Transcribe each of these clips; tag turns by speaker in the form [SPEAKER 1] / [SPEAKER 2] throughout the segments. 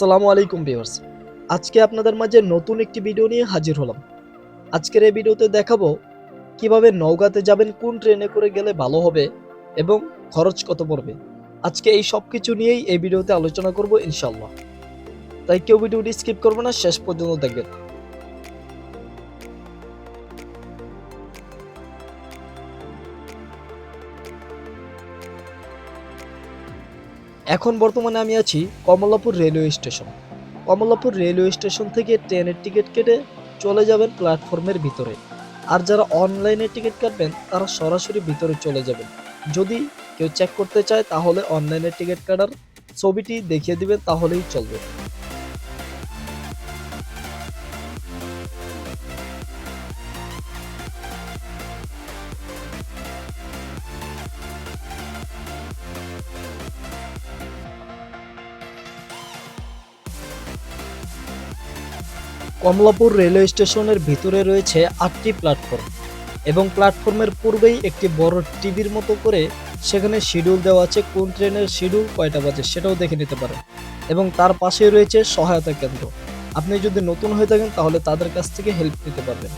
[SPEAKER 1] আসসালামু আলাইকুম ভিউয়ার্স। আজকে আপনাদের মাঝে নতুন একটি ভিডিও নিয়ে হাজির হলাম। আজকের এই ভিডিওতে দেখাবো কীভাবে নওগাঁতে যাবেন, কোন ট্রেনে করে গেলে ভালো হবে এবং খরচ কত পড়বে। আজকে এই সব কিছু নিয়েই এই ভিডিওতে আলোচনা করব ইনশাল্লাহ তাই কেউ ভিডিওটি স্কিপ করবে না, শেষ পর্যন্ত দেখবেন। এখন বর্তমানে আমি আছি Kamalapur railway station. Kamalapur railway station থেকে ট্রেনের টিকিট কেটে চলে যাবেন প্ল্যাটফর্মের ভিতরে। আর যারা অনলাইনে টিকিট কাটবেন, তারা সরাসরি ভিতরে চলে যাবেন। যদি কেউ চেক করতে চায়, তাহলে অনলাইনে টিকিট কাটার ছবিটি দেখিয়ে দিবেন, তাহলেই চলবে। কমলাপুর রেলওয়ে স্টেশনের ভিতরে রয়েছে আটটি প্ল্যাটফর্ম এবং প্ল্যাটফর্মের পূর্বেই একটি বড় টিভির মতো করে সেখানে শিডিউল দেওয়া আছে কোন ট্রেনের শিডিউল কয়টা বাজে সেটাও দেখে নিতে পারেন এবং তার পাশে রয়েছে সহায়তা কেন্দ্র। আপনি যদি নতুন হয়ে থাকেন তাহলে তাদের কাছ থেকে হেল্প নিতে পারবেন।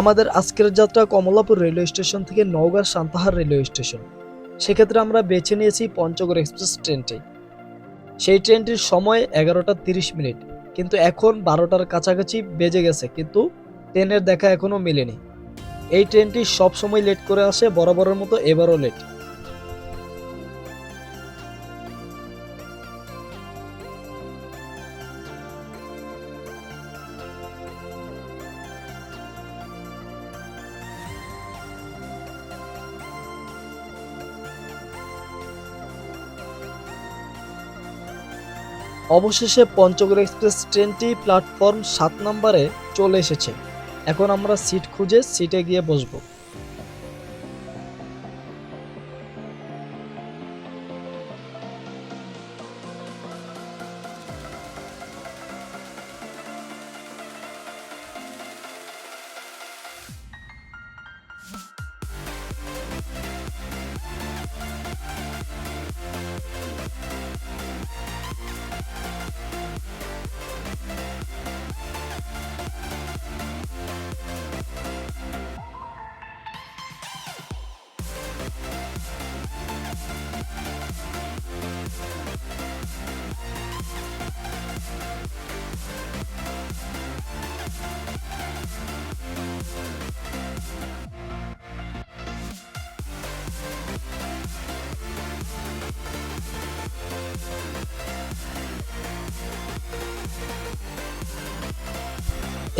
[SPEAKER 1] আমাদের আজকের যাত্রা কমলাপুর রেলওয়ে স্টেশন থেকে নওগাঁ সান্তাহার রেলওয়ে স্টেশন। সেক্ষেত্রে আমরা বেছে নিয়েছি পঞ্চগড় এক্সপ্রেস ট্রেনটি। সেই ট্রেনটির সময় এগারোটা তিরিশ মিনিট, কিন্তু এখন বারোটার কাছাকাছি বেজে গেছে, কিন্তু ট্রেনের দেখা এখনও মেলেনি। এই ট্রেনটি সবসময় লেট করে আসে, বরাবরের মতো এবারও লেট। অবশেষে পঞ্চগড় এক্সপ্রেস ট্রেনটি প্ল্যাটফর্ম সাত নম্বরে চলে এসেছে। এখন আমরা সিট খুঁজে সিটে গিয়ে বসবো।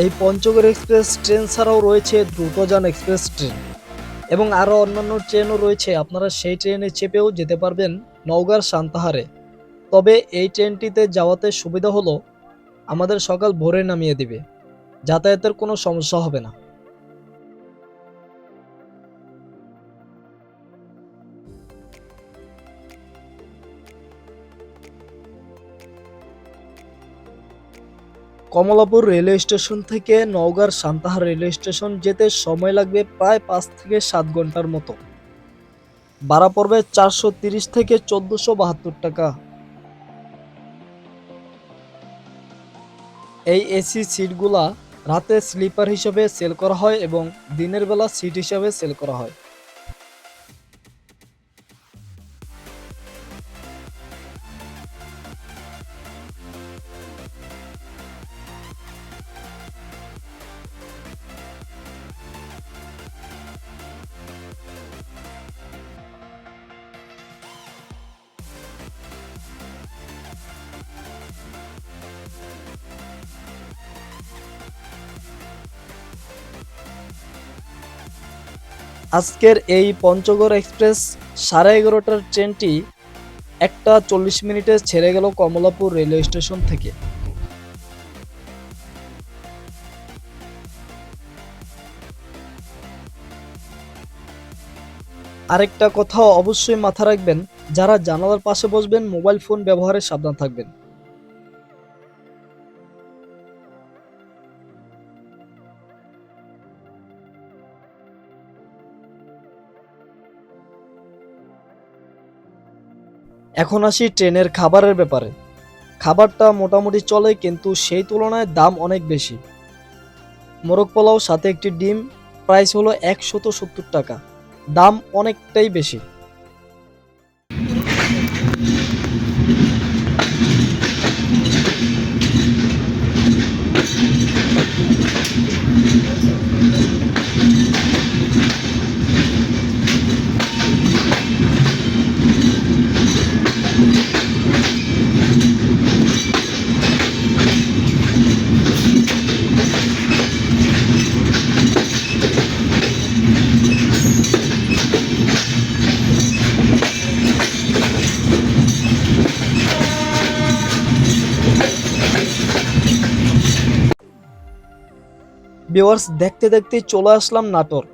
[SPEAKER 1] এই পঞ্চগড় এক্সপ্রেস ট্রেন ছাড়াও রয়েছে দ্রুতযান এক্সপ্রেস ট্রেন এবং আরও অন্যান্য ট্রেনও রয়েছে। আপনারা সেই ট্রেনে চেপেও যেতে পারবেন নওগাঁর সান্তাহারে। তবে এই ট্রেনটিতে যাওয়াতে সুবিধা হলো, আমাদের সকাল ভোরে নামিয়ে দিবে। যাতায়াতের কোনো সমস্যা হবে না। কমলাপুর রেলওয়ে স্টেশন থেকে নওগাঁর সান্তাহার রেলওয়ে স্টেশন যেতে সময় লাগবে প্রায় পাঁচ থেকে সাত ঘণ্টার মতো। ভাড়া পড়বে চারশো তিরিশ থেকে চোদ্দোশো বাহাত্তর টাকা। এই এসি সিটগুলা রাতে স্লিপার হিসেবে সেল করা হয় এবং দিনের বেলা সিট হিসেবে সেল করা হয়। আজকের এই পঞ্চগড় এক্সপ্রেস সাড়ে এগারোটার ট্রেনটি একটা চল্লিশ মিনিটে ছেড়ে গেল কমলাপুর রেলওয়ে স্টেশন থেকে। আরেকটা কথা অবশ্যই মাথা রাখবেন, যারা জানালার পাশে বসবেন, মোবাইল ফোন ব্যবহারে সাবধান থাকবেন। এখন আসি ট্রেনের খাবারের ব্যাপারে। খাবারটা মোটামুটি চলে, কিন্তু সেই তুলনায় দাম অনেক বেশি। মোরগ পোলাও সাথে একটি ডিম প্রাইস হলো একশত সত্তর টাকা। দাম অনেকটাই বেশি। ভিউয়ার্স দেখতে দেখতে চলে আসলাম নাটোর।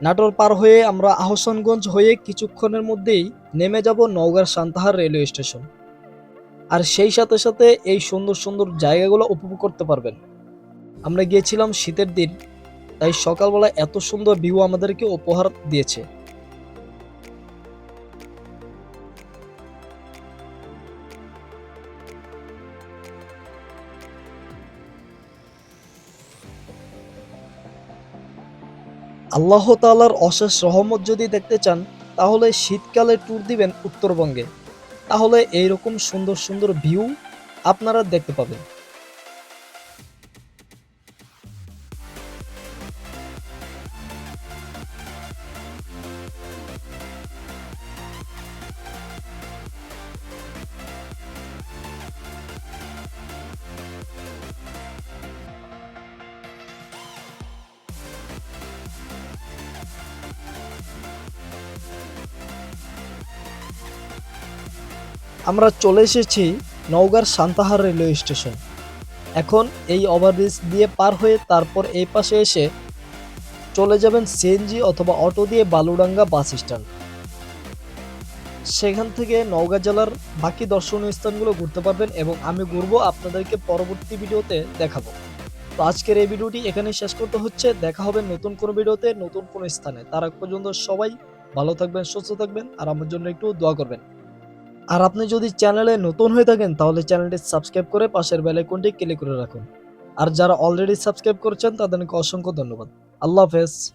[SPEAKER 1] নাটোর পার হয়ে আমরা আহসানগঞ্জ হয়ে কিছুক্ষণের মধ্যেই নেমে যাব নওগাঁর সান্তাহার রেলওয়ে স্টেশন। আর সেই সাথে সাথে এই সুন্দর সুন্দর জায়গাগুলো উপভোগ করতে পারবেন। আমরা গিয়েছিলাম শীতের দিন, তাই সকালবেলা এত সুন্দর ভিউ আমাদেরকে উপহার দিয়েছে। আল্লাহ তালার অশেষ রহমত যদি দেখতে চান, তাহলে শীতকালে ট্যুর দিবেন উত্তরবঙ্গে। তাহলে এইরকম সুন্দর সুন্দর ভিউ আপনারা দেখতে পাবেন। আমরা চলে এসেছি নওগাঁর সান্তাহার রেলওয়ে স্টেশন। এখন এই ওভারব্রিজ দিয়ে পার হয়ে তারপর এই পাশে এসে চলে যাবেন সিএনজি অথবা অটো দিয়ে বালুডাঙ্গা বাস স্ট্যান্ড। সেখান থেকে নওগাঁ জেলার বাকি দর্শনীয় স্থানগুলো ঘুরতে পারবেন এবং আমি ঘুরবো আপনাদেরকে পরবর্তী ভিডিওতে দেখাবো। তো আজকের এই ভিডিওটি এখানে শেষ করতে হচ্ছে। দেখা হবে নতুন কোনো ভিডিওতে, নতুন কোনো স্থানে। তার পর্যন্ত সবাই ভালো থাকবেন, সুস্থ থাকবেন, আর আমার জন্য একটু দোয়া করবেন। আর আপনি যদি চ্যানেলে নতুন হয়ে থাকেন, তাহলে চ্যানেলটি সাবস্ক্রাইব করে পাশের বেল আইকনটি ক্লিক করে রাখুন। আর যারা অলরেডি সাবস্ক্রাইব করেছেন, তাদেরকে অসংখ্য ধন্যবাদ। আল্লাহ হাফেজ।